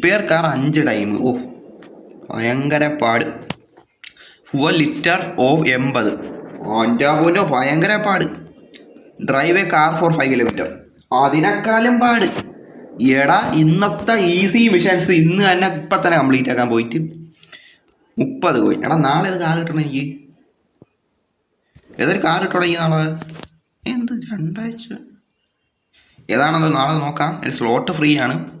Repair car അഞ്ച് time ഓ ഭയങ്കര പാട്. ഫുവൽ ലിറ്റർ ഓ എൺപത്. പോലോ ഭയങ്കര പാട്. Drive a car four five kilometre അതിനേക്കാളും പാട്. എടാ ഇന്നത്തെ ഈസി മിഷൻസ് ഇന്ന് തന്നെ ഇപ്പം തന്നെ കംപ്ലീറ്റ് ആക്കാൻ പോയിട്ട്. മുപ്പത് പോയി. എടാ നാളെ ഇത് കാർ കിട്ടണം എനിക്ക്? ഏതൊരു കാർ കിട്ടണം ഈ നാളെ? എന്ത് രണ്ടാഴ്ച? ഏതാണെന്ന് നാളെ നോക്കാം. ഒരു സ്ലോട്ട് ഫ്രീ ആണ്.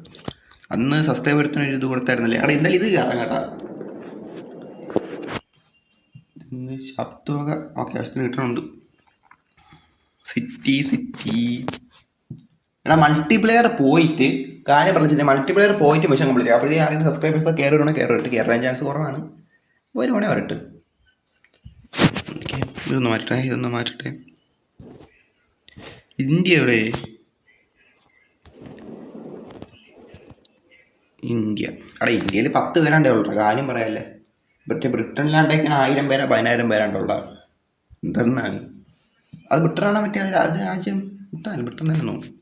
അന്ന് സബ്സ്ക്രൈബ് എടുത്തിന് ഒരു ഇത് കൊടുത്തായിരുന്നല്ലേ? അവിടെ എന്തായാലും ഇത് കയറാം കേട്ടാ. ശബ്ദമൊക്കെ ഓക്കെ ആവശ്യത്തിന് കിട്ടണുണ്ട്. City city. എടാ മൾട്ടിപ്ലെയർ പോയിട്ട് കാര്യം പറഞ്ഞിട്ട് മൾട്ടിപ്ലെയർ പോയിട്ട് മിഷൻ കംപ്ലീറ്റ് അപ്പോഴത്തേക്ക് ആരെങ്കിലും സബ്സ്ക്രൈബേഴ്സ് കയറി വരണോ കയറി വിട്ട് കയറാൻ ചാൻസ് കുറവാണ്. ഒരു മണി വരട്ട് ഇതൊന്ന് മാറ്റട്ടെ ഇതൊന്ന് മാറ്റട്ടെ. ഇന്ത്യ എവിടെ ഇന്ത്യ. അവിടെ ഇന്ത്യയിൽ പത്ത് പേരാണ്ടേ ഉള്ളൂ. കാര്യം പറയാല്ലേ? മറ്റേ ബ്രിട്ടനിലാണ്ടേക്കാൻ ആയിരം പേരാ പതിനായിരം പേരാണ്ടുള്ള എന്തെന്നാണ്? അത് ബ്രിട്ടനാണോ മറ്റേ അത് രാജ്യം? ബ്രിട്ടനല്ല ബ്രിട്ടൻ തന്നെ തോന്നുന്നു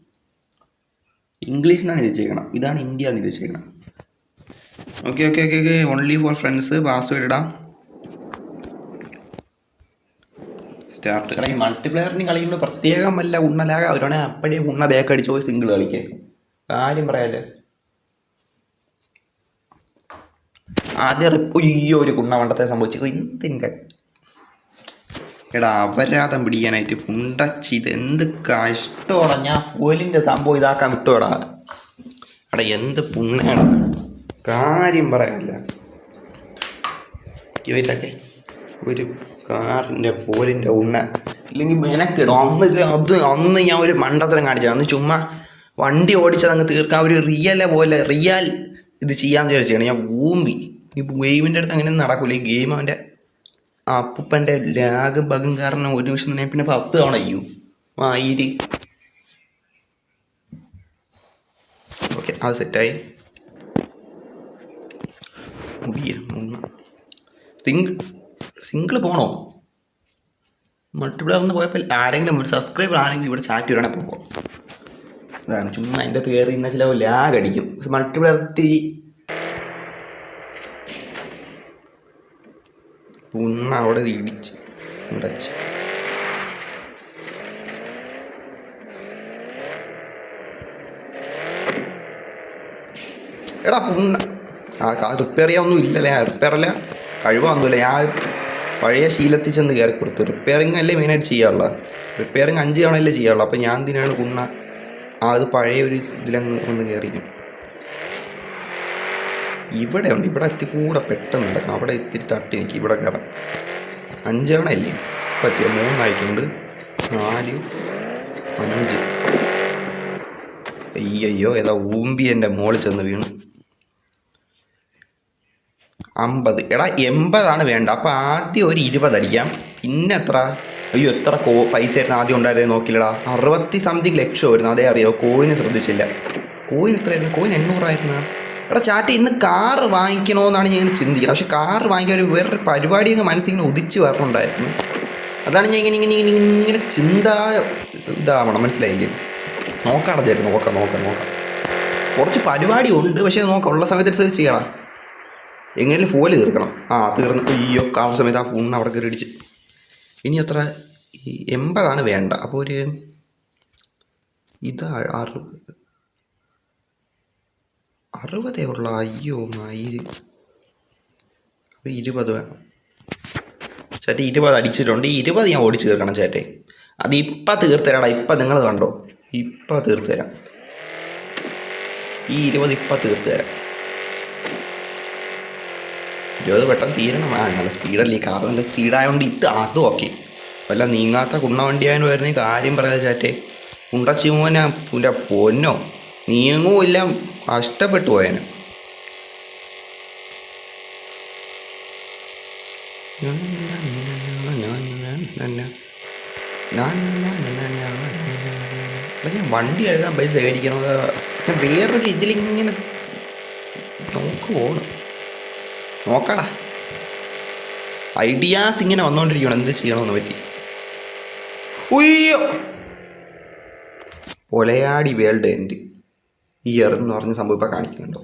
ഇംഗ്ലീഷിനാണ് ഇത് ചെയ്യണം ഇതാണ് ഇന്ത്യ എന്ന് ഇത് ചെയ്യണം okay okay okay okay. Only for friends password ഇടാം. സ്റ്റാർട്ട് കളി മൾട്ടിപ്ലെയറിന് കളിക്കുമ്പോൾ പ്രത്യേകം വല്ല ഉണ്ണലാകാം. അവരാണെങ്കിൽ അപ്പഴേ ഉണ്ണ ബാക്ക് അടിച്ച് പോയി സിംഗിൾ കളിക്കേ കാര്യം പറയാല്ലേ? ആദ്യം ഈ ഒരു കുണ്ണവണ്ടത്തെ സംഭവിച്ചു. എന്തിന്റെ? എടാ അപരാധം പിടിക്കാനായിട്ട് കുണ്ടച്ചി ഇത് എന്ത് കഷ്ടമാണ് ഞാൻ ഫോലിന്റെ സംഭവം ഇതാക്കാൻ വിട്ടോടാ എടാ എന്ത് പുണ്ണാണ് കാര്യം പറയാനില്ല. ഇവരിലൊക്കെ ഒരു കാറിന്റെ പോലിന്റെ ഉണ്ണ. ഇല്ലെങ്കിൽ മെനക്കിടും. അന്ന് അത് അന്ന് ഞാൻ ഒരു മണ്ടത്തരം കാണിച്ചത്. അന്ന് ചുമ്മാ വണ്ടി ഓടിച്ചത് അങ്ങ് തീർക്കാൻ. ഒരു റിയലെ പോലെ റിയൽ ഇത് ചെയ്യാമെന്ന് വിചാരിച്ചാണ് ഞാൻ ഊമ്പി ഈ ഗെയിമിന്റെ അടുത്ത് അങ്ങനെ നടക്കില്ല ഈ ഗെയിം അവന്റെ അപ്പൂപ്പന്റെ ലാഗ് ബഗും കാരണം ഒരു നിമിഷം തന്നെ പിന്നെ പത്ത് തവണ ചെയ്യൂ ആയിരി ഓക്കെ അത് സെറ്റായി. മുടിയ സിംഗിൾ പോണോ? മൾട്ടിപ്ലെയറിന് പോയപ്പോൾ ആരെങ്കിലും ഒരു സബ്സ്ക്രൈബർ ആരെങ്കിലും ഇവിടെ ചാറ്റ് വരണേ പോകും അതാണ് ചുമ്മാ അതിന്റെ കയറി ഇന്ന ചില ലാഗ് അടിക്കും. മൾട്ടിപ്ലർ ഇത്തിരി പുണ്ണ അവിടെ ഇടിച്ച് ഉടച്ച്. എടാ പുണ്ണ ആ റിപ്പയർ ചെയ്യാനൊന്നും ഇല്ലല്ലേ? റിപ്പയർ അല്ല. കഴിവൊന്നുമില്ല ഞാൻ പഴയ ശീലത്തിൽ ചെന്ന് കയറി കൊടുത്തു. റിപ്പയറിങ് അല്ലേ മെയിനായിട്ട് ചെയ്യാറുള്ളത് റിപ്പയറിങ് അഞ്ച് തവണയല്ലേ ചെയ്യാറുള്ളൂ അപ്പോൾ ഞാൻ എന്തിനാണ് കുണ്ണ ആ അത് പഴയ ഒരു ഇതിലങ്ങ് ഒന്ന് കയറിക്കും ഇവിടെ ഉണ്ട് ഇവിടെ എത്തി കൂടെ പെട്ടെന്ന് നടക്കണം അവിടെ ഇത്തിരി തട്ടി നിൽക്കി ഇവിടെ കയറാം. അഞ്ച് തവണ അല്ലേ ഇപ്പം ചെയ്യാം. മൂന്നായിട്ടുണ്ട്. നാല് അഞ്ച്. അയ്യോ ഏതാ ഊമ്പി എന്റെ മോളിൽ ചെന്ന് വീണു. അമ്പത്. എടാ എൺപതാണ് വേണ്ട. അപ്പം ആദ്യം ഒരു ഇരുപത് അടിക്കാം. പിന്നെ എത്ര? അയ്യോ എത്ര കോ പൈസ ആയിരുന്നു ആദ്യം ഉണ്ടായിരുന്നത് നോക്കില്ലടാ. അറുപത്തി സംതിങ് ലക്ഷം വരുന്നു അതേ അറിയോ കോയിന് ശ്രദ്ധിച്ചില്ല. കോയിൻ എത്രയായിരുന്നു? കോയിൻ എണ്ണൂറായിരുന്നു? എടാ ചാറ്റ് ഇന്ന് കാറ് വാങ്ങിക്കണമെന്നാണ് ഞാൻ ചിന്തിക്കുന്നത്. പക്ഷെ കാർ വാങ്ങിക്കാൻ ഒരു വേറൊരു പരിപാടി അങ്ങ് മനസ്സിൽ ഇങ്ങനെ ഉദിച്ച് വരണുണ്ടായിരുന്നു. അതാണ് ഞാൻ ഇങ്ങനെ ഇങ്ങനെ ഇങ്ങനെ ഇങ്ങനെ ചിന്ത ഇതാവണം. മനസ്സിലായില്ലേ? നോക്കാം ചേട്ടൻ നോക്കാം നോക്കാം നോക്കാം. കുറച്ച് പരിപാടി ഉണ്ട് പക്ഷേ നോക്കാം. ഉള്ള സമയത്തനുസരിച്ച് ചെയ്യണം. എങ്ങനെയും ഫോൽ തീർക്കണം. ആ തീർന്ന്. അയ്യോ കാർ സമയത്ത് ആ പുണ്ണ് അവിടെ കയറി ഇടിച്ച് ഇനി അത്ര എൺപതാണ് വേണ്ട. അപ്പോൾ ഒരു ഇതാ അറുപത്. അറുപതേ ഉള്ള. അയ്യോ മായിര് അപ്പോൾ ഇരുപത് വേണം. ചേട്ടൻ ഇരുപത് അടിച്ചിട്ടുണ്ട്. ഈ ഇരുപത് ഞാൻ ഓടിച്ച് തീർക്കണം ചേട്ടേ അത് ഇപ്പം തീർത്തരാടാ. ഇപ്പം നിങ്ങൾ കണ്ടോ? ഇപ്പം തീർത്ത് തരാം ഈ ഇരുപത് ഇപ്പം തീർത്ത് തരാം ഇരുപത് പെട്ടെന്ന് തീരണം. ആ നല്ല സ്പീഡല്ലേ കാർ നല്ല സ്പീഡായതുകൊണ്ട് ഇത് അതും ഓക്കെ. വല്ല നീങ്ങാത്ത കുണ്ണ വണ്ടിയായതിന് വരുന്ന കാര്യം പറയാ ചാറ്റേ കുണ്ടച്ചിമോന പൂന്റെ പൊന്നോ? നീങ്ങുമില്ല. കഷ്ടപ്പെട്ടു പോയന്. ഞാൻ വണ്ടി എഴുതാൻ പൈസ ശേഖരിക്കണത് ഞാൻ വേറൊരു ഇതിലിങ്ങനെ നോക്ക് പോകണം നോക്കടാ. ഐഡിയാസ് ഇങ്ങനെ വന്നുകൊണ്ടിരിക്കണം എന്ത് ചെയ്യണമെന്ന് പറ്റി? ഉയ്യോ! ഒലയാടി വേൾഡ് എൻഡ് ഇയർ എന്ന് പറഞ്ഞ സംഭവം ഇപ്പം കാണിക്കുന്നുണ്ടോ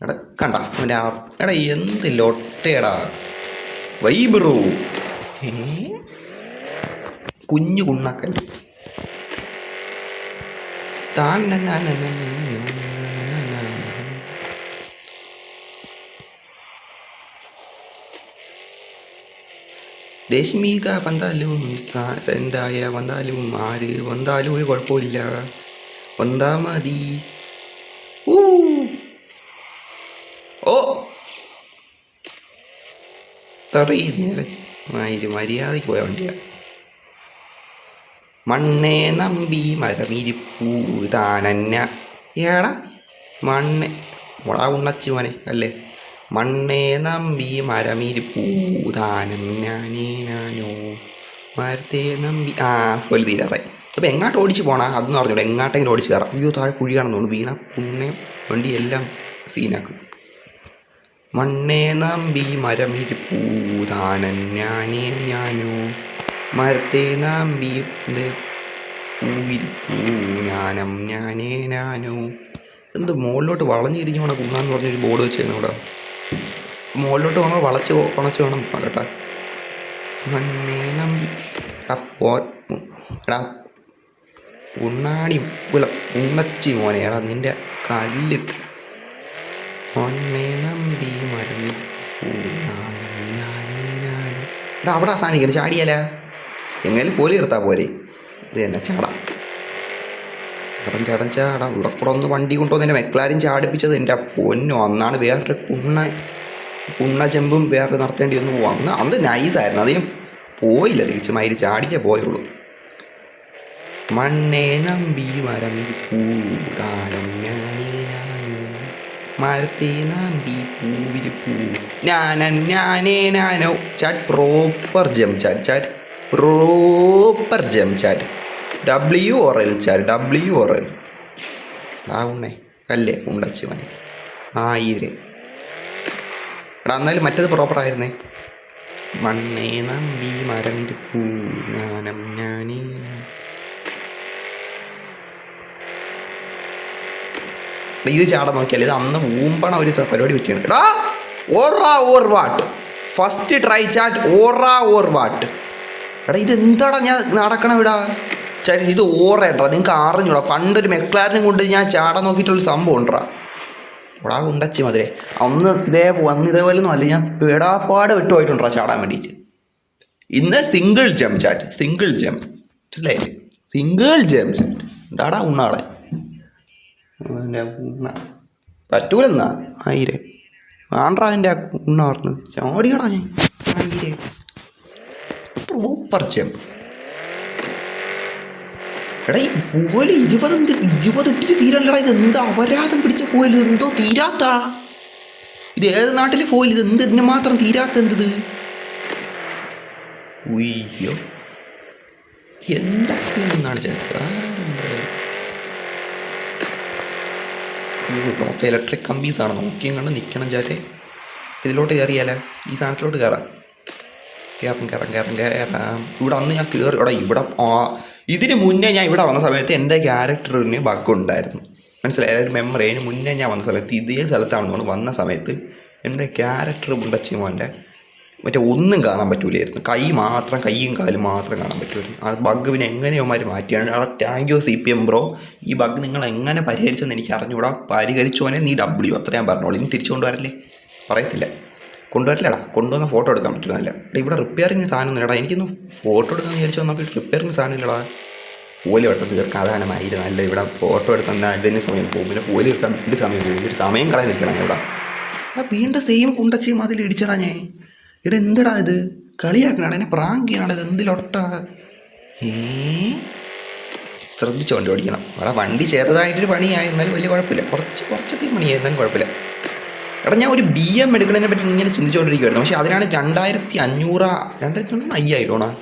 എടാ കണ്ട അവന്റെ ആ എടാ എന്ത് ലൊട്ടേടാ വൈ ബ്രോ ഏ കുഞ്ഞു കുണ്ണക്കൽ താൻ രശ്മിക വന്നാലും സെൻഡായ വന്നാലും ആര് വന്നാലും ഒരു കുഴപ്പമില്ല വന്നാ മതി ഊ. ഓ തറി നേരെ ഒരു മര്യാദയ്ക്ക് പോയ വണ്ടിയാണ് മണ്ണേ നമ്പി മരമിരിപ്പൂ താനന്ന ഏടാ മണ്ണെ. വളാ ഉണ്ണച്ചു മോനെ അല്ലേ? മണ്ണേ നമ്പി മരമിരിപ്പൂ താനം ഞാനേ ഞാനോ മരത്തെ നമ്പി ആ ഒരു തീരാറായി. അപ്പോൾ എങ്ങാട്ട് ഓടിച്ച് പോണാ? അതൊന്നും അറിഞ്ഞൂടെ. എങ്ങാട്ടെങ്കിലും ഓടിച്ച് കയറാം അയ്യോ താഴെ കുഴിയാണെന്ന് തോന്നുന്നു. വീണ പുണ്ണേ വണ്ടി എല്ലാം സീനാക്കും. മണ്ണേ നമ്പി മരമിരിപ്പൂതാനൻ ഞാനേ മരത്തെ നമ്പി പൂവിരിപ്പൂ ഞാനം ഞാനേ ഞാനോ. എന്ത് മുകളിലോട്ട് വളഞ്ഞു വേണം കുന്നാന്ന് പറഞ്ഞൊരു ബോർഡ് വെച്ചേക്കുന്നു ഇവിടെ മുകളിലോട്ട് വന്നാൽ വളച്ച് വളച്ച് വേണം കേട്ടാ മണ്ണേ നമ്പി. അപ്പോ എടാ ഉണ്ണാടി ഉല ഉണ്ണച്ചി മോനെ. എടാ നിന്റെ കല്ല്. മണ്ണേ നമ്പി മരമി എടാ അവിടെ അവസാനിക്കണം ചാടിയാല? എങ്ങനെ പോലി എടുത്താൽ പോരെ. ഇത് തന്നെ ചാടാം. ചാടം ചാടം ചാടാം. ഇവിടെ കൂടെ ഒന്ന് വണ്ടി കൊണ്ടുവന്ന് എന്റെ മെക്ലാരും ചാടിപ്പിച്ചത് എന്റെ പൊന്നോ. അന്നാണ് വേറൊരു കുണ്ണ കുണ്ണ ചെമ്പും വേറെ നടത്തേണ്ടി ഒന്നും വന്ന്. അന്ന് നൈസായിരുന്നു അത് ഞാൻ പോയില്ല തിരിച്ച്. മയിൽ ചാടിക്കേ പോയുള്ളൂ. മണ്ണേ നമ്പി വരമി ഞാനേ ഞാനോ മരത്തെ നമ്പി പൂവിരിപ്പൂ ഞാനൻ ഞാനേ chat proper jump chat proper jump W or L W or L അല്ലേ ഉണ്ടച്ച് മനെ ആയിരം. എടാ എന്നാലും മറ്റത് പ്രോപ്പർ ആയിരുന്നേ. മണ്ണേ നമ്പി മരമിരിപ്പൂ. ഞാനം ഞാനേ. ഇത് ചാടാൻ നോക്കിയാൽ ഇത് അന്ന് ഊമ്പണ ഒരു പരിപാടി പറ്റിയാണ് എടാ aura or what? First try chat aura or what? എടാ ഇത് എന്താടാ ഞാൻ നടക്കണം ഇടാ ചേട്ടൻ ഇത് ഓറേട്ടാ നിങ്ങൾക്ക് അറിഞ്ഞൂടാ. പണ്ടൊരു മെക്ലാരനും കൊണ്ട് ഞാൻ ചാടാൻ നോക്കിയിട്ടുള്ള സംഭവം ഉണ്ടാ ഇവിടാ ഉണ്ടച്ചി മതിരെ. അന്ന് ഇതേ അന്ന് ഇതേപോലെ ഒന്നും അല്ല. ഞാൻ പേടാപ്പാട് വിട്ടുപോയിട്ടുണ്ടാ ചാടാൻ വേണ്ടിയിട്ട് ഇന്ന് single jump chat single jump മനസ്സിലായില്ലേ? സിംഗിൾ ജം ചാറ്റ് ഉണ്ടാടാ ഉണ്ണാളെ. പറ്റൂലെന്നാ? ആയിരെ. ആണ്ട്രാ എന്റെ ഉണ്ണ പറഞ്ഞു. ചാടിയടാ ഞാൻ. ആയിരെ. സൂപ്പർ ചെമ്പ് എടാ ഈ ഫുവൽ ഇരുപത് ഇരുപത് ഇട്ടിട്ട് തീരല്ലടാ. ഇത് എന്താ അപരാധം പിടിച്ച പോയിൽ ഇത് എന്തോ തീരാത്ത. ഇത് ഏത് നാട്ടിലെ പോയിൽ ഇത് എന്ത് ഇതിന് മാത്രം തീരാത്ത എന്തത് ഉയ്യോ. എന്തൊക്കെയാണെന്നാണ് ചേർക്കുക മൊത്തം ഇലക്ട്രിക് കമ്പീസാണ്. നോക്കിയും കണ്ട് നിൽക്കണം വെച്ചാൽ ഇതിലോട്ട് കയറിയാലേ? ഈ സാധനത്തിലോട്ട് കയറാം. കയറാം കയറാം കയറാം കയറാം ഇവിടെ അന്ന് ഞാൻ കയറി ഇവിടെ ഇവിടെ ഇതിന് മുന്നേ ഞാൻ ഇവിടെ വന്ന സമയത്ത് എന്റെ ക്യാരക്ടറിന് ബഗ് ഉണ്ടായിരുന്നു. മനസ്സിലായ? ഒരു മെമ്മറി അതിന് മുന്നേ ഞാൻ വന്ന സമയത്ത് ഇതേ സ്ഥലത്താണ് നമ്മൾ വന്ന സമയത്ത് എന്റെ ക്യാരക്ടർ മുണ്ടച്ചിമോന്റെ മറ്റേ ഒന്നും കാണാൻ പറ്റൂലായിരുന്നു. കൈ മാത്രം കൈയും കാലും മാത്രം കാണാൻ പറ്റുമായിരുന്നു. ആ ബഗ് പിന്നെ എങ്ങനെയോ എങ്ങനെയോമാർ മാറ്റിയാണ്. അവിടെ thank you C P M bro ഈ ബഗ് നിങ്ങൾ എങ്ങനെ പരിഹരിച്ചെന്ന് എനിക്ക് അറിഞ്ഞുകൂടാ പരിഹരിച്ചോനെ നീ ഡബ്ല്യു അത്ര ഞാൻ പറഞ്ഞോളൂ. ഇനി തിരിച്ചു കൊണ്ടുവരല്ലേ? പറയത്തില്ല. കൊണ്ടുവരില്ലടാ കൊണ്ടുവന്ന ഫോട്ടോ എടുക്കാൻ പറ്റില്ല ഇവിടെ റിപ്പയറിങ് സാധനം ഇല്ലടാ എനിക്കൊന്ന് ഫോട്ടോ എടുക്കാൻ വിചാരിച്ചു വന്നപ്പോൾ റിപ്പയറിങ് സാധനം ഇല്ലടാ. പോലെ വെട്ടം തീർക്കാം അതാണ് നല്ല ഇവിടെ ഫോട്ടോ എടുക്കാൻ ഇതിന് സമയം പോകും. പിന്നെ പോലെ എടുക്കാൻ വീണ്ടും സമയം പോകും. ഒരു സമയം കളയാൻ നിൽക്കണം ഇവിടെ വീണ്ടും സെയിം കുണ്ടച്ചയും അതിൽ ഇടിച്ചടാ ഞാൻ. ഇവിടെ എന്തടാ ഇത്? കളിയാക്കണാണ് എന്നെ പ്രാങ്ക് ചെയ്യണടാ ഇത് എന്തിലൊട്ടാ ഏ? ശ്രദ്ധിച്ച് വണ്ടി ഓടിക്കണം. അവിടെ വണ്ടി ചെറുതായിട്ടൊരു പണിയായി എന്നാലും വലിയ കുഴപ്പമില്ല. കുറച്ച് കുറച്ചധികം പണിയായി എന്നാലും കുഴപ്പമില്ല. എടാ ഞാൻ ഒരു ബി എം എടുക്കുന്നതിനെ പറ്റി ഇങ്ങനെ ചിന്തിച്ചുകൊണ്ടിരിക്കുവായിരുന്നു പക്ഷേ അതിനാണ് രണ്ടായിരത്തി അഞ്ഞൂറ് രണ്ടായിരത്തി അഞ്ഞൂറ് അയ്യായിരമാണോ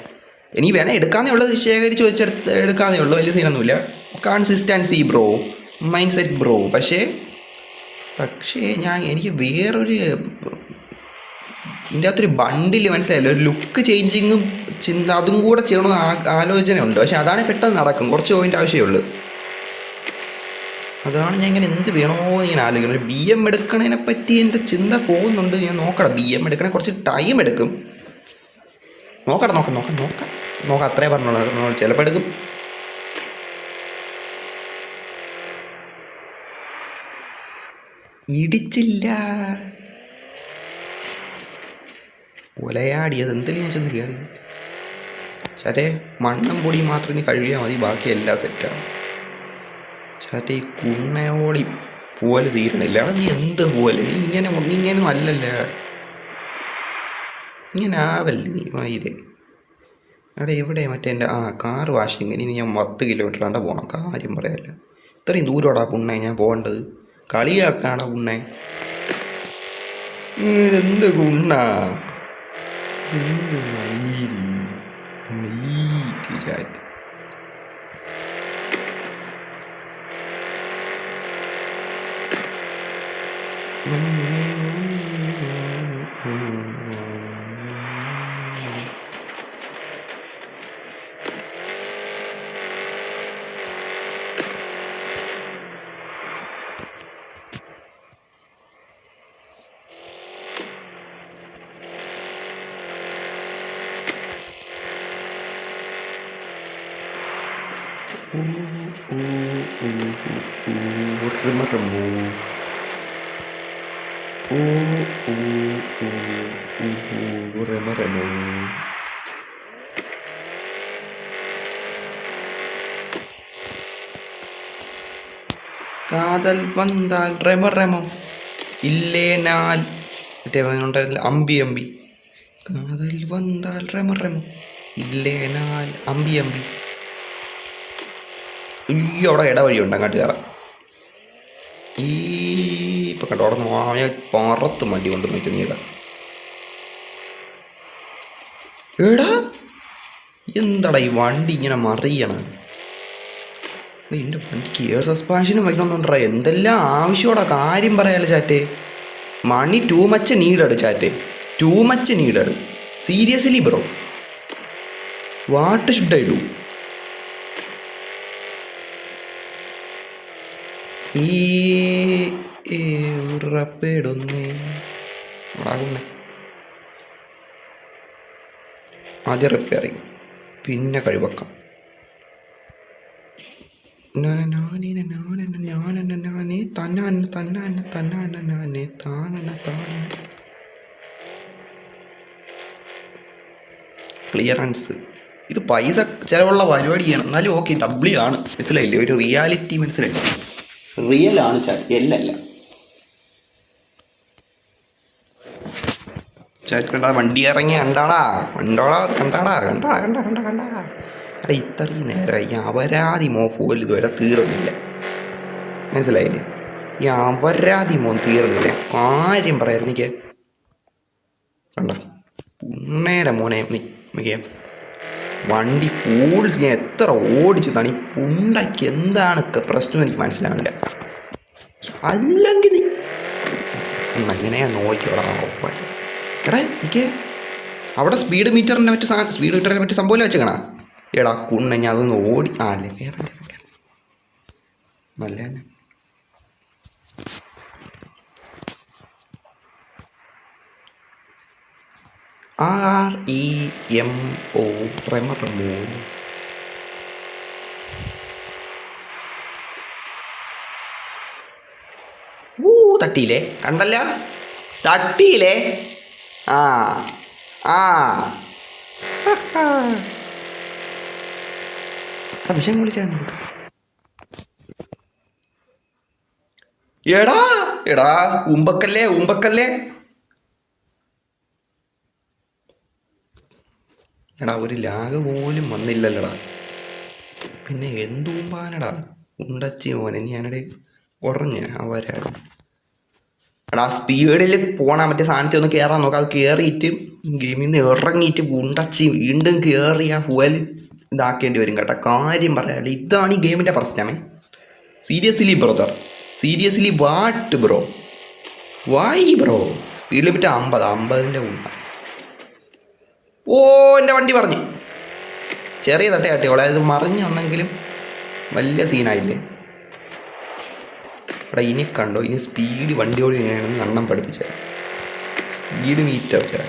ഇനി വേണേ എടുക്കാന്നേ ഉള്ളത് ശേഖരിച്ച് വെച്ചെടുത്ത് എടുക്കാന്നേ ഉള്ളൂ വലിയ സീനൊന്നുമില്ല. Consistency bro mind set bro പക്ഷേ പക്ഷേ ഞാൻ എനിക്ക് വേറൊരു ഇതിന്റെ അകത്തൊരു ബണ്ടിൽ മനസ്സിലായില്ല? ഒരു ലുക്ക് ചേഞ്ചിങ്ങും ചിന്ത അതും കൂടെ ചെയ്യണമെന്ന് ആലോചനയുണ്ട്. പക്ഷെ അതാണ് പെട്ടെന്ന് നടക്കും. കുറച്ച് പോയിന്റ് ആവശ്യമുള്ളൂ അതാണ് ഞാൻ ഇങ്ങനെ എന്ത് വേണമോ എന്ന് ഇങ്ങനെ ആലോചിക്കണം ബി എം എടുക്കണതിനെ പറ്റി എന്റെ ചിന്ത പോകുന്നുണ്ട്. ഞാൻ നോക്കണം ബി എം എടുക്കണേ കുറച്ച് ടൈം എടുക്കും. നോക്കണം നോക്കാം നോക്കാം നോക്കാം. നോക്കാം അത്രേ പറഞ്ഞോളൂ. ചിലപ്പോൾ എടുക്കും. ഇടിച്ചില്ല. ഒലയാടിയത് എന്തെങ്കിലും ഞാൻ ചെന്ന് കയറി. ചാറ്റേ മണ്ണും പൊടി മാത്രം ഇനി കഴുകിയാൽ മതി. ബാക്കി എല്ലാം സെറ്റാണ് ചാറ്റേ ഈ കുണ്ണയോളി പോലെ തീരണില്ല അവിടെ നീ എന്ത് പോലെ നീ ഇങ്ങനെ നീ ഇങ്ങനെ അല്ലല്ല? ഇങ്ങനെ ആവല്ലേ നീ മയിലേ അവിടെ എവിടെ മറ്റേ എന്റെ ആ കാർ വാഷിങ് ഇനി ഞാൻ പത്ത് കിലോമീറ്റർ കണ്ട പോകണം കാര്യം പറയാല്ല. ഇത്രയും ദൂരമാടാ പുണ്ണേ ഞാൻ പോകേണ്ടത്. കളിയാക്കാടാ പുണ്ണേ. എന്ത് കുണ്ണാ എന്ത് മയിൽ മയിൽ ചാറ്റ് Remo-remo. കാതൽ വന്നാൽ റെമോ റെമോ. ഇല്ലേനാൽ മറ്റേ ഉണ്ടായിരുന്നില്ല അമ്പി അമ്പി. കാതൽ വന്നാൽ റെമോ റെമോ. ഇല്ലേനാൽ അമ്പി അമ്പി. അയ്യോ അവിടെ ഇടവഴിയുണ്ട് അങ്ങോട്ട് കയറാം ഈ ഇപ്പം കണ്ടോ അവിടെ പറത്ത് മടി കൊണ്ട് നോക്കി നീതാ എടാ എന്താടാ ഈ വണ്ടി ഇങ്ങനെ മറിയണ? എന്റെ വണ്ടിക്ക് എയർ സസ്പെൻഷനും വയ്ക്കണമെന്നുണ്ടാ എന്തെല്ലാം ആവശ്യമോടാ? കാര്യം പറയാലോ ചാറ്റേ. Money too much needed ചാറ്റേ. Too much needed seriously bro what should I do ഈ ആകുന്നേ ആദ്യം റിപ്പയറിങ് പിന്നെ കഴിവക്കാം. ക്ലിയറൻസ് ഇത് പൈസ ചിലവുള്ള പരിപാടിയാണ് എന്നാലും ഓക്കെ ഡബ്ല്യു ആണ് മനസ്സിലായില്ലേ ഒരു റിയാലിറ്റി മനസ്സിലായില്ലേ റിയൽ ആണ് ചാറ്റ് എല്ലല്ല ചാറ്റ് വണ്ടി ഇറങ്ങി കണ്ടാടാ കണ്ടാടാ കണ്ടാടാ കണ്ട കണ്ട കണ്ടാ അല്ല ഇത്രയും നേരമായി ഈ അപരാധി മോ ഫോൽ ഇതുവരെ തീർന്നില്ല. മനസ്സിലായില്ലേ? ഈ അപരാധി മോൻ തീർന്നില്ല. ആരും പറയായിരുന്നു എനിക്ക്. കണ്ട? പുണ്ണേരെ മോനെ മിക്കേ. വണ്ടി ഫൂൾസ് ഞാൻ എത്ര ഓടിച്ചു തണി. പുണ്ടയ്ക്ക് എന്താണ് പ്രശ്നം എനിക്ക് മനസ്സിലാവില്ല അല്ലെങ്കിൽ നീ അങ്ങനെ നോക്കിയോടാ എടാ എനിക്ക് അവിടെ സ്പീഡ് മീറ്ററിന്റെ മറ്റു സ്പീഡ് മീറ്ററിന്റെ മറ്റു സംഭവം വെച്ചേക്കണാ? എടാ കുണ്ണ ഞാൻ അതൊന്ന് ഓടി ആ അല്ലേ? കേറാം. നല്ല ആർ ഇ എം ഒ റെമറമോ ഊ തട്ടിയില്ലേ? കണ്ടല്ല? തട്ടിയില്ലേ? ആ ആ. വിഷയം വിളിക്കാൻ എടാ എടാ ഉമ്പക്കല്ലേ ഉമ്പക്കല്ലേ? എടാ ഒരു ലാഗ് പോലും വന്നില്ലല്ലടാ. പിന്നെ എന്തുമ്പാനടാ ഉണ്ടച്ചി മോനെ ഞാനടെ ഉറഞ്ഞ അവരാ എടാ സ്പീഡിൽ പോണ മറ്റേ സാധനത്തിൽ ഒന്ന് കയറാൻ നോക്കാം. അത് കയറിയിട്ട് ഗെയിമിൽ നിന്ന് ഇറങ്ങിയിട്ട് ഉണ്ടച്ചി വീണ്ടും കയറി ആ ഇതാക്കേണ്ടി വരും കേട്ടോ. കാര്യം പറയാല്ല ഇതാണ് ഈ ഗെയിമിന്റെ പ്രശ്നമേ. Seriously brother seriously what bro വായി ബ്രോ സ്പീഡ് ലിമിറ്റ് അമ്പത് അമ്പതിന്റെ ഉണ്ട ഓ എന്റെ വണ്ടി പറഞ്ഞു ചെറിയ തട്ട അവളെ അത് മറിഞ്ഞുണ്ടെങ്കിലും വലിയ സീനായില്ലേ എടാ ഇനി കണ്ടോ ഇനി സ്പീഡ് വണ്ടി ഓടിയാണെന്ന് അണ്ണം പഠിപ്പിച്ചത് സ്പീഡ് മീറ്റർ ചായ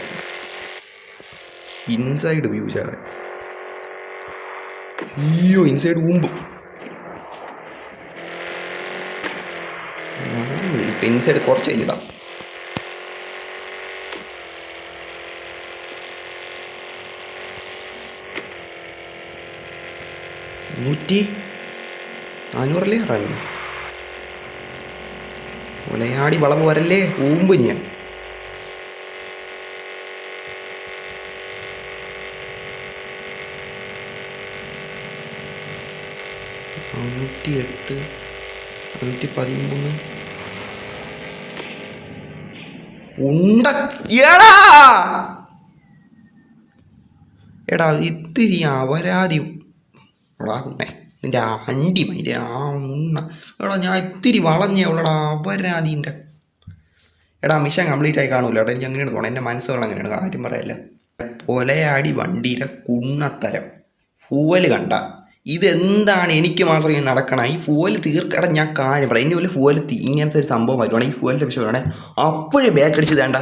ഇൻസൈഡ് വ്യൂ ചായ അയ്യോ ഇൻസൈഡ് ഊമ്പ്. ഇപ്പം ഇൻസൈഡ് കുറച്ച് കഴിഞ്ഞിടാം. നൂറ്റി നാനൂറല്ലേ റൺ ഒലയാടി വളവ് വരല്ലേ? ഊമ്പ് ഞാൻ നൂറ്റി എട്ട് തൊണ്ണൂറ്റി പതിമൂന്ന് ഉണ്ട എടാ! ഇത്തിരി അപരാധി നിന്റെ അണ്ടി മൈന്റെ ആ ഉണ്ണ. എടാ ഞാൻ ഇത്തിരി വളഞ്ഞേ ഉള്ളടാ അപരാധീന്റെ എടാ മിഷൻ കംപ്ലീറ്റ് ആയി കാണൂല എടാ എനിക്ക് അങ്ങനെയാണ് തോന്നുന്നത് എന്റെ മനസ്സുകൾ അങ്ങനെയാണ്. കാര്യം പറയല്ല? പൊലയാടി വണ്ടിയുടെ കുണ്ണത്തരം. ഫൂവൽ കണ്ട. ഇതെന്താണ് എനിക്ക് മാത്രം ഇങ്ങനെ നടക്കണം? ഈ ഫുവൽ തീർക്കട ഞാൻ കാര്യം പറയാം. ഇനി വലിയ ഫുവൽ തീ ഇങ്ങനത്തെ ഒരു സംഭവം വരുവാണെങ്കിൽ ഈ ഫുവലിന്റെ വിഷയം വേണേ അപ്പോഴേ ബാക്ക് അടിച്ച് വേണ്ട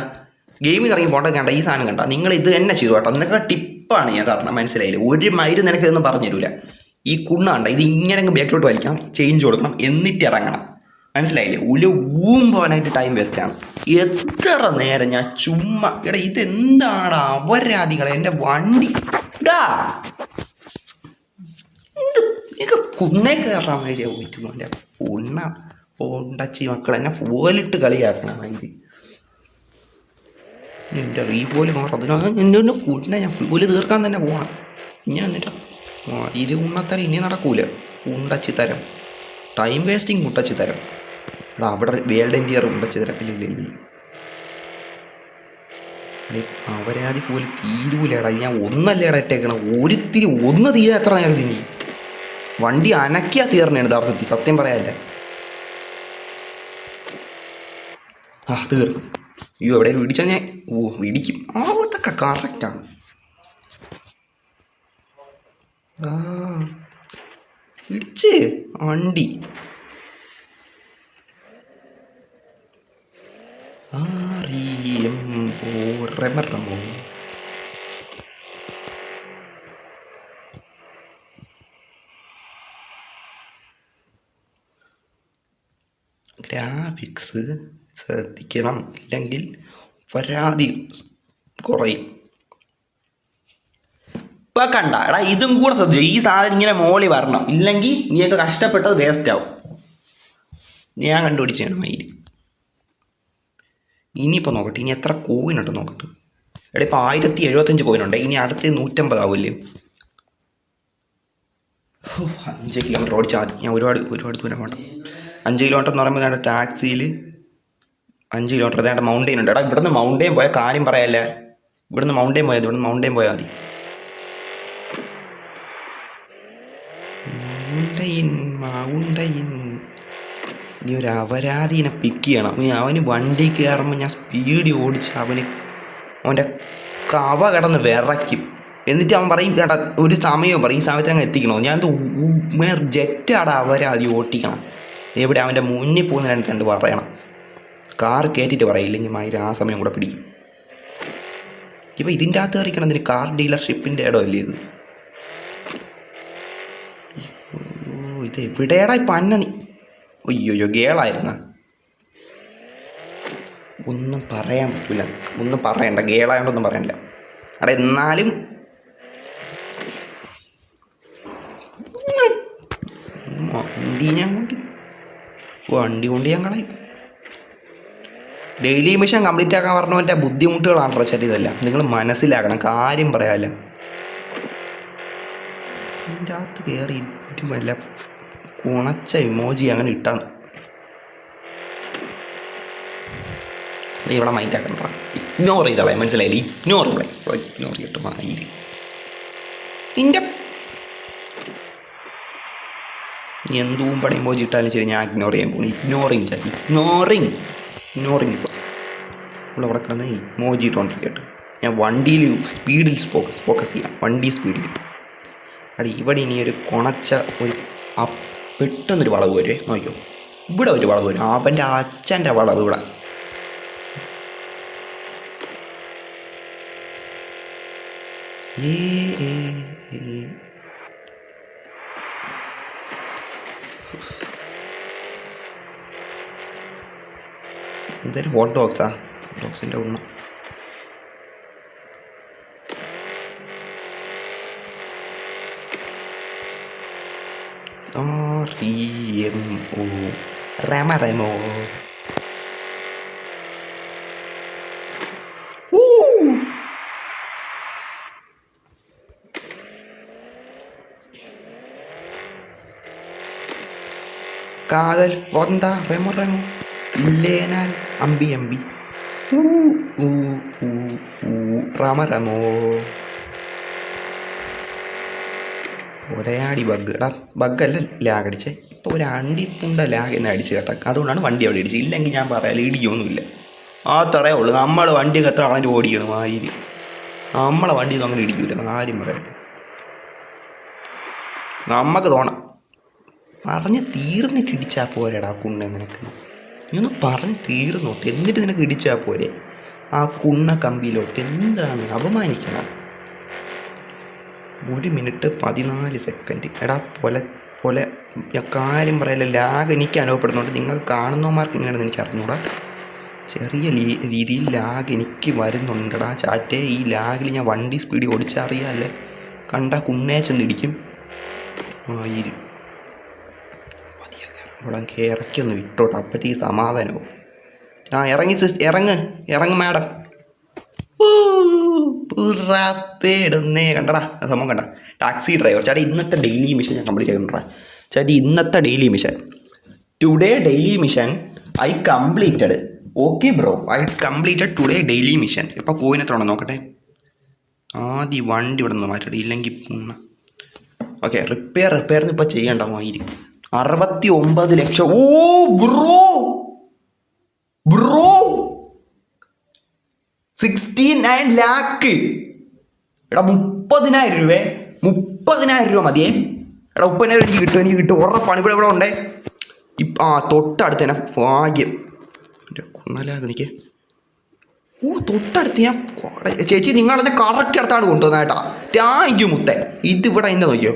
ഗെയിമിൽ ഇറങ്ങി ഫോട്ടോ കണ്ട ഈ സാധനം കണ്ട. നിങ്ങൾ ഇത് തന്നെ ചെയ്തു കേട്ടോ. നിനക്ക് ടിപ്പാണ് ഞാൻ തരണം മനസ്സിലായില്ല? ഒരു മൈര് നിനക്ക് ഇതൊന്നും പറഞ്ഞു തരില്ല ഈ കുണ്ണാണ്ട ഇത് ഇങ്ങനെ ബാക്കിലോട്ട് വലിക്കാം ചേഞ്ച് കൊടുക്കണം എന്നിട്ട് ഇറങ്ങണം. മനസ്സിലായില്ലേ? ഉല പോകാനായിട്ട് ടൈം വേസ്റ്റ് ആണ്. എത്ര നേരം ഞാൻ ചുമ്മാ എടാ ഇതെന്താണ് അവരാധികളെ എന്റെ വണ്ടി ഇടാ ഇത് കുന്നെ കയറാൻ വരിക പോയിട്ട് മോന്റെ ഉണ്ണ പൊണ്ടച്ചി മക്കൾ എന്നെ ഫോലിട്ട് കളിയാക്കണം ഇത് നിന്റെ റീഫോൽ അതിനാ എന്റെ ഒന്ന് കുണ്ണ ഞാൻ ഫോൽ തീർക്കാൻ തന്നെ പോകണം ഞാൻ എന്നിട്ട് ആ ഇരു ഉണ്ണത്തരം ഇനി നടക്കൂല. ഉണ്ടച്ചി തരം ടൈം വേസ്റ്റിംഗ് മുട്ടച്ചി തരം എടാ അവിടെ വേൾഡ് എൻഡിയർ ഉണ്ടച്ചി തരം ഇല്ല ഇല്ല. ഇല്ല അല്ലെ അവരാതി പോലെ തീരൂലടാ. ഞാൻ ഒന്നല്ലേടാ ഇട്ടേക്കണം ഒരുത്തിരി ഒന്ന് തീരാ എത്ര നേരം തിന്നി വണ്ടി അനക്കിയാ തീർന്നതാണ് യഥാർത്ഥത്തിൽ. സത്യം പറയാല്ല ആ തീർന്നു. അയ്യോ എവിടെയും വിടിച്ചാ ഞാൻ? ഓ വിടിക്കും അതൊക്കെ കറക്റ്റാണ് ആ ഇടിച്ച്. വണ്ടി. ആറിയം ഓ റെമറമോ ഗ്രാഫിക്സ് ശ്രദ്ധിക്കണം. ഇല്ലെങ്കിൽ പരാതി കുറയും. ഇപ്പൊ കണ്ട എടാ ഇതും കൂടെ ശ്രദ്ധിച്ചു. ഈ സാധനം ഇങ്ങനെ മോളി വരണം. ഇല്ലെങ്കിൽ നീയൊക്കെ കഷ്ടപ്പെട്ടത് വേസ്റ്റ് ആവും. ഞാൻ കണ്ടുപിടിച്ചാണ് മയിൽ. ഇനിയിപ്പോൾ നോക്കട്ടെ. ഇനി എത്ര കോയിൻ ഉണ്ടോ നോക്കട്ടെ. എടാ ഇപ്പോൾ ആയിരത്തി എഴുപത്തഞ്ച് കോയിൻ ഉണ്ട്. ഇനി അടുത്ത് നൂറ്റമ്പതാവില്ലേ? ഹോ, അഞ്ച് കിലോമീറ്റർ ഓടിച്ചാൽ മതി. ഞാൻ ഒരുപാട് ഒരുപാട് ദൂരം വേണ്ട അഞ്ച് കിലോമീറ്റർ എന്ന് പറയുമ്പോൾ ഞങ്ങളുടെ ടാക്സിയിൽ അഞ്ച് കിലോമീറ്റർ നേരെ മൗണ്ടെയിൻ ഉണ്ട്. എടാ ഇവിടുന്ന് മൗണ്ടെയിൻ പോയ കാര്യം പറയാല്ലേ? ഇവിടുന്ന് മൗണ്ടെയിൻ പോയാൽ ഇവിടുന്ന് മൗണ്ടെയിൻ പോയാൽ മതി. മൗണ്ടൈൻ മൗണ്ടൈൻ ഇനി ഒരു അപരാധീനെ പിക്ക് ചെയ്യണം. ഇനി അവന് വണ്ടി കയറുമ്പോൾ ഞാൻ സ്പീഡ് ഓടിച്ച് അവന് അവന്റെ കവ കിടന്ന് വിറയ്ക്കും. എന്നിട്ട് അവൻ പറയും ഒരു സമയം പറയും ഈ സമയത്ത് അങ്ങ് എത്തിക്കണോ? ഞാൻ ജെറ്റാടാ അവരാധി ഓട്ടിക്കണം. എവിടെ അവന്റെ മുന്നിൽ പോകുന്ന രണ്ട് കണ്ട് പറയണം കാർ കയറ്റിയിട്ട് പറയില്ലെങ്കിൽ മയിര് ആ സമയം കൂടെ പിടിക്കും ഇപ്പം ഇതിന്റെ അകത്ത് കയറിക്കണം ഇതിന് കാർ ഡീലർഷിപ്പിന്റെ ഇടം അല്ലേ ഇത് ഇത് എവിടെയാടാ ഇപ്പം അന്ന നീ അയ്യോയ്യോ ഗേളായിരുന്ന ഒന്നും പറയാൻ പറ്റില്ല ഒന്നും പറയണ്ട ഗേളായോണ്ടൊന്നും പറയണ്ട അവിടെ എന്നാലും ഞാൻ കൊണ്ട് വണ്ടി കൊണ്ട് ഞാൻ കളയും. ഡെയിലി മിഷൻ കംപ്ലീറ്റ് ആക്കാൻ പറഞ്ഞവന്റെ ബുദ്ധിമുട്ടുകളാണ് റച്ചറ്റ് ഇതെല്ലാം. നിങ്ങൾ മനസ്സിലാക്കണം കാര്യം പറയാല്ല. എന്റെ അകത്ത് കയറി വല്ല കുണച്ച ഇമോജി അങ്ങനെ ഇട്ടാന്ന്. ഇവിടെ മൈൻഡ് ആക്കണ്ട ഇഗ്നോർ ചെയ്തളെ മനസ്സിലായില്ലേ? ഇഗ്നോർ ഇവിടെ ഇഗ്നോർ ചെയ്തിട്ട് മായിരി നിന്റെ നീ എന്തും പണി ചിട്ടാലും ശരി ഞാൻ ഇഗ്നോർ ചെയ്യാൻ പോകുന്നു ഇഗ്നോറിങ് ചാറ്റി ഇഗ്നോറിങ് ഇഗ്നോറിങ് ഇപ്പോൾ അവിടെ ഇവിടെ കിടന്ന് മോജി ഞാൻ വണ്ടിയിൽ സ്പീഡിൽ ഫോക്കസ് ഫോക്കസ് ചെയ്യാം. വണ്ടി സ്പീഡിൽ അത് ഇവിടെ ഇനി ഒരു കുണച്ച ഒരു പെട്ടെന്നൊരു വളവ് വരുവേ നോക്കിയോ ഇവിടെ ഒരു വളവ് വരും. അവന്റെ അച്ഛന്റെ വളവ് ഇവിടെ. ഏ, ഏ, ഏ. എന്തായാലും ഹോട്ട് ഡോഗ്സാ ഡോഗ്സിന്റെ ഉണ്ണ. എം ഒ റമ റമോ ഊ കാതൽ വന്ത റെമോ റെമോ ഇല്ലേനാൽ അമ്പി അമ്പി. റമ റമോ. ഒരയാടി ബഗ് എടാ ബഗ്ഗല്ല ലാഗ് അടിച്ചേ. ഇപ്പോൾ ഒരു അണ്ടിപ്പുണ്ട ലാഗ് എന്നെ അടിച്ച് കേട്ടാ. അതുകൊണ്ടാണ് വണ്ടി അവിടെ ഇടിച്ചത്. ഇല്ലെങ്കിൽ ഞാൻ പറയാം ഇടിക്കൊന്നുമില്ല അത്രയേ ഉള്ളൂ. നമ്മൾ വണ്ടിയൊക്കെ എത്ര ആണെങ്കിൽ ഓടിക്കണം ആയിരി നമ്മളെ വണ്ടിയൊന്നും അങ്ങനെ ഇടിക്കൂല. ആരും പറയാം. നമുക്ക് തോന്നാം പറഞ്ഞ് തീർന്നിട്ട് ഇടിച്ചാൽ പോരെടാ കുണ്ണ നിനക്ക്. നീ ഒന്ന് പറഞ്ഞ് തീർന്നോട്ട് എന്നിട്ട് നിനക്ക് ഇടിച്ചാൽ പോരെ? ആ കുണ്ണ കമ്പിയിലോട്ട് എന്താണ് അപമാനിക്കണം? ഒരു മിനിറ്റ് പതിനാല് സെക്കൻഡ്. എടാ പൊല പൊല കാര്യം പറയല്ല ലാഗ് എനിക്ക് അനുഭവപ്പെടുന്നുണ്ട്. നിങ്ങൾക്ക് കാണുന്നവന്മാർക്ക് എങ്ങനെയാണെന്ന് എനിക്ക് അറിഞ്ഞൂടാ. ചെറിയ രീതിയിൽ ലാഗ് എനിക്ക് വരുന്നുണ്ടടാ ചാറ്റേ. ഈ ലാഗിൽ ഞാൻ വണ്ടി സ്പീഡിൽ ഓടിച്ചറിയാമല്ലേ കണ്ട കുണ്ണേ ചെന്നിടിക്കും. ആ ഈ ഇവിടെ ഇറക്കി ഒന്ന് വിട്ടോട്ടെ. അപ്പത്തേക്ക് സമാധാനവും. ആ ഇറങ്ങി സിസ്റ്റർ ഇറങ്ങ് ഇറങ്ങ് മാഡം. പേടുന്നേ കണ്ടടാ സംഭവം കണ്ട. Taxi driver. ചേട്ടാ ഇന്നത്തെ ഡെയിലി മിഷൻ ഞാൻ കംപ്ലീറ്റ് ആയിട്ടുണ്ടാ ചേട്ടാ ഇന്നത്തെ daily mission. Today daily mission I completed. Okay bro I completed today daily mission. ഇപ്പോൾ കോയിൻ എത്ര ഉണ്ടോ നോക്കട്ടെ? ആദ്യം വണ്ടി ഇവിടെ നിന്ന് മാറ്റട്ടെ ഇല്ലെങ്കിൽ ഓക്കെ റിപ്പയർ റിപ്പയറിന് ഇപ്പോൾ ചെയ്യണ്ടാമായിരിക്കും അറുപത്തി ഒമ്പത് ലക്ഷം. ഓ bro. Bro. Sixty nine lakh. എടാ മുപ്പതിനായിരം രൂപ. മുപ്പതിനായിരം രൂപ മതിയേ. എടാ മുപ്പതിനായിരം എനിക്ക് കിട്ടും എനിക്ക് കിട്ടും. ഉറപ്പാണ്. ഇവിടെ ഇവിടെ ഉണ്ടേ? ഇപ്പം ആ തൊട്ടടുത്ത് തന്നെ. ഭാഗ്യം. എന്റെ എനിക്ക് ഓ തൊട്ടടുത്ത് ഞാൻ ചേച്ചി നിങ്ങളെന്നെ കറക്റ്റ് അടുത്താണ് കൊണ്ടുവന്നേട്ടാ താങ്ക് യു മുത്തേ. ഇതിവിടെ എന്നെ നോക്കിയോ?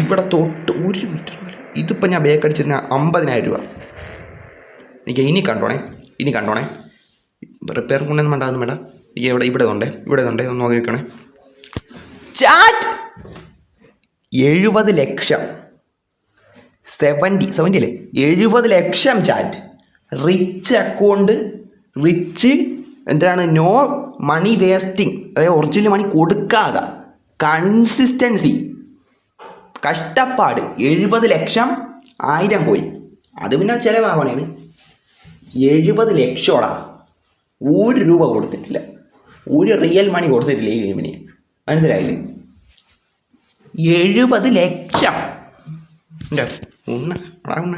ഇവിടെ തൊട്ട് ഒരു മീറ്റർ പോലെ ഇതിപ്പോൾ ഞാൻ ബേക്ക് അടിച്ചിരുന്ന അമ്പതിനായിരം രൂപ. എനിക്ക് ഇനി കണ്ടോണേ ഇനി കണ്ടോണേ. റിപ്പയർ കൊണ്ടൊന്നും വേണ്ട ഒന്നും വേണ്ട. എനിക്ക് ഇവിടെ ഇവിടെ ഉണ്ടേ ഇവിടെ ഉണ്ടേ ഒന്ന് നോക്കി വെക്കണേ. ചാറ്റ് എഴുപത് ലക്ഷം. സെവന്റി സെവന്റി അല്ലേ? എഴുപത് ലക്ഷം ചാറ്റ് റിച്ച് അക്കൗണ്ട് റിച്ച് എന്താണ് നോ മണി വേസ്റ്റിംഗ് അതായത് ഒറിജിനൽ മണി കൊടുക്കാതെ. കൺസിസ്റ്റൻസി കഷ്ടപ്പാട്. എഴുപത് ലക്ഷം ആയിരം കോഴി അത് പിന്നെ ചിലവാകണേണ് എഴുപത് ലക്ഷോടാ. ഒരു രൂപ കൊടുത്തിട്ടില്ല. ഒരു റിയൽ മണി കൊടുത്തിട്ടില്ല ഈ ഗെയിമിന്. മനസ്സിലായില്ലേ? എഴുപത് ലക്ഷം. എന്റെ ഉണ്ണ ഉണ്ണ.